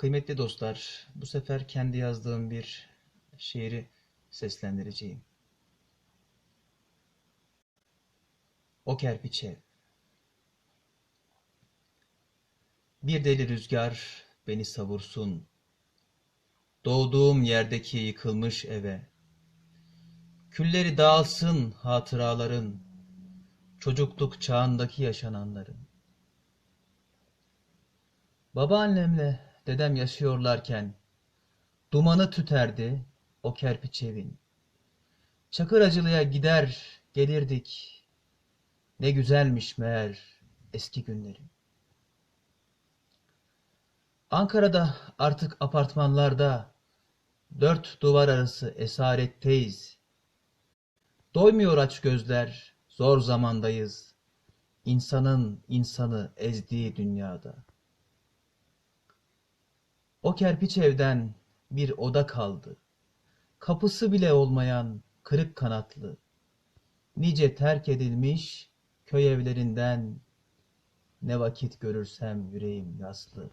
Kıymetli dostlar, bu sefer kendi yazdığım bir şiiri seslendireceğim. O kerpiç ev. Bir deli rüzgar beni savursun. Doğduğum yerdeki yıkılmış eve. Külleri dağılsın hatıraların. Çocukluk çağındaki yaşananların. Babaannemle dedem yaşıyorlarken dumanı tüterdi o kerpiç evin. Çakıracılığa gider gelirdik. Ne güzelmiş meğer eski günlerim. Ankara'da artık apartmanlarda dört duvar arası esaretteyiz. Doymuyor aç gözler, zor zamandayız. İnsanın insanı ezdiği dünyada. O kerpiç evden bir oda kaldı. Kapısı bile olmayan kırık kanatlı. Nice terk edilmiş köy evlerinden ne vakit görürsem yüreğim yaslı.